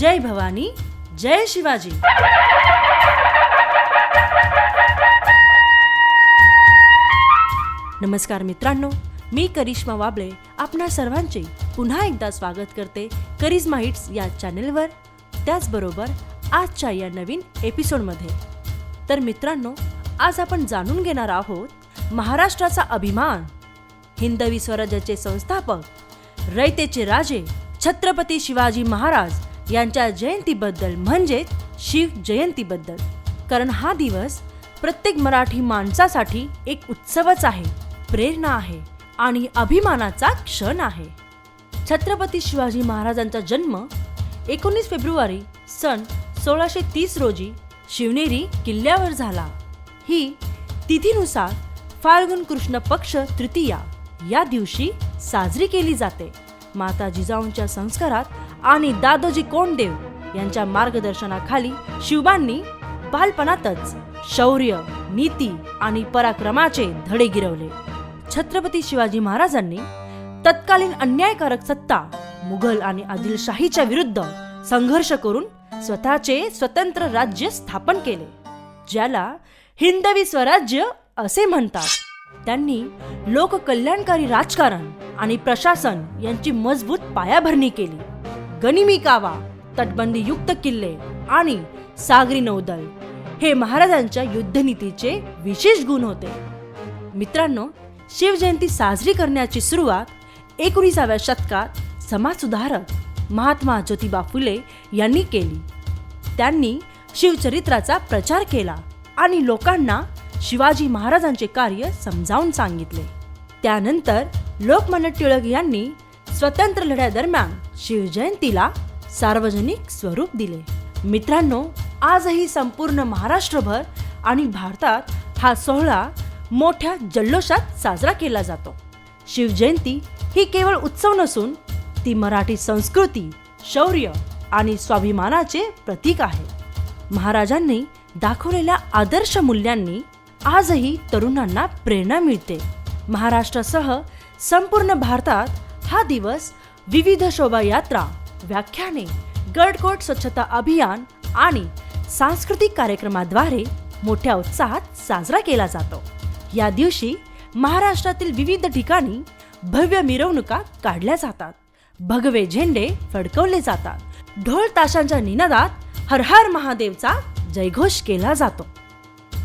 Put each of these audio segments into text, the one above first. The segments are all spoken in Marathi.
जय भवानी जय शिवाजी. नमस्कार मित्रांनो मी करिश्मा वाबळे आपणा सर्वांचे पुन्हा एकदा स्वागत करते करिश्मा हिट्स या चॅनेलवर. त्याचबरोबर आजच्या या नवीन एपिसोडमध्ये. तर मित्रांनो आज आपण जाणून घेणार आहोत महाराष्ट्राचा अभिमान. हिंदवी स्वराज्याचे संस्थापक रयतेचे राजे छत्रपती शिवाजी महाराज यांच्या जयंतीबद्दल म्हणजेच शिव जयंतीबद्दल. कारण हा दिवस प्रत्येक मराठी माणसासाठी एक उत्सवच आहे प्रेरणा आहे आणि अभिमानाचा क्षण आहे. छत्रपती शिवाजी महाराजांचा जन्म एकोणीस फेब्रुवारी सन सोळाशे तीस रोजी शिवनेरी किल्ल्यावर झाला. ही तिथीनुसार फाल्गुन कृष्ण पक्ष तृतीया या दिवशी साजरी केली जाते. माता जिजाऊंच्या संस्कारात आणि दादोजी कोंडदेव यांच्या मार्गदर्शनाखाली शिवबांनी बालपणातच शौर्य नीती आणि पराक्रमाचे धडे गिरवले. छत्रपती शिवाजी महाराजांनी तत्कालीन अन्यायकारक सत्ता मुघल आणि आदिलशाहीच्या विरुद्ध संघर्ष करून स्वतःचे स्वतंत्र राज्य स्थापन केले ज्याला हिंदवी स्वराज्य असे म्हणतात. त्यांनी लोककल्याणकारी राजकारण आणि प्रशासन यांची मजबूत पायाभरणी केली. गनिमी कावा तटबंदी युक्त किल्ले आणि सागरी नौदल हे महाराजांच्या युद्धनीतीचे विशेष गुण होते. मित्रांनो शिवजयंती साजरी करण्याची सुरुवात एकोणीसाव्या शतकात समाजसुधारक महात्मा ज्योतिबा फुले यांनी केली. त्यांनी शिवचरित्राचा प्रचार केला आणि लोकांना शिवाजी महाराजांचे कार्य समजावून सांगितले. त्यानंतर लोकमान्य टिळक यांनी स्वतंत्र लढ्यादरम्यान शिवजयंतीला सार्वजनिक स्वरूप दिले. मित्रांनो आजही संपूर्ण महाराष्ट्रभर आणि भारतात हा सोहळा मोठ्या जल्लोषात साजरा केला जातो. शिवजयंती ही केवळ उत्सव नसून ती मराठी संस्कृती शौर्य आणि स्वाभिमानाचे प्रतीक आहे. महाराजांनी दाखवलेल्या आदर्श मूल्यांनी आजही तरुणांना प्रेरणा मिळते. महाराष्ट्रासह संपूर्ण भारतात हा दिवस विविध शोभायात्रा व्याख्याने गडकोट स्वच्छता अभियान आणि सांस्कृतिक कार्यक्रमाद्वारे मोठ्या उत्साहात साजरा केला जातो. या दिवशी महाराष्ट्रातील विविध ठिकाणी भव्य मिरवणुका काढल्या जातात. भगवे झेंडे फडकवले जातात. ढोल ताशांच्या निनादात हर हर महादेवचा जयघोष केला जातो.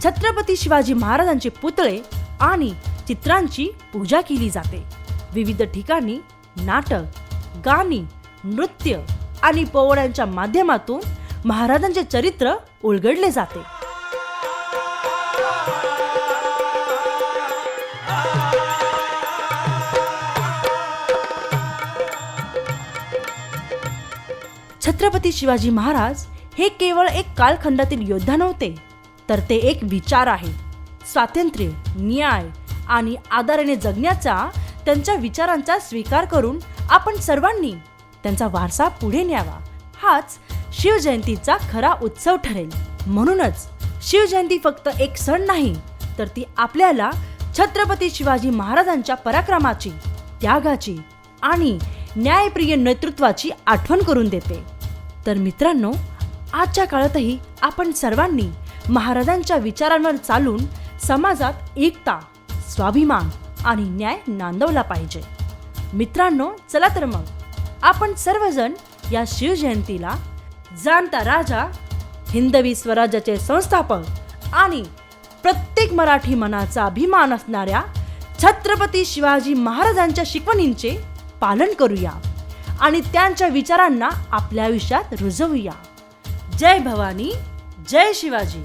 छत्रपती शिवाजी महाराजांचे पुतळे आणि चित्रांची पूजा केली जाते. विविध ठिकाणी नाटक गाणी नृत्य आणि पोवळ्यांच्या माध्यमातून महाराजांचे चरित्र उलगडले जाते. छत्रपती शिवाजी महाराज हे केवळ एक कालखंडातील योद्धा नव्हते तर ते एक विचार आहे. स्वातंत्र्य न्याय आणि आदराने जगण्याचा त्यांच्या विचारांचा स्वीकार करून आपण सर्वांनी त्यांचा वारसा पुढे न्यावा. हाच शिवजयंतीचा खरा उत्सव ठरेल. म्हणूनच शिवजयंती फक्त एक सण नाही तर ती आपल्याला छत्रपती शिवाजी महाराजांच्या पराक्रमाची त्यागाची आणि न्यायप्रिय नेतृत्वाची आठवण करून देते. तर मित्रांनो आजच्या काळातही आपण सर्वांनी महाराजांच्या विचारांवर चालून समाजात एकता स्वाभिमान आणि न्याय नांदवला पाहिजे. मित्रांनो चला तर मग. आपण सर्वजण या शिवजयंतीला जाणता राजा हिंदवी स्वराज्याचे संस्थापक आणि प्रत्येक मराठी मनाचा अभिमान असणाऱ्या छत्रपती शिवाजी महाराजांच्या शिकवणींचे पालन करूया आणि त्यांच्या विचारांना आपल्या आयुष्यात रुजवूया. जय भवानी जय शिवाजी.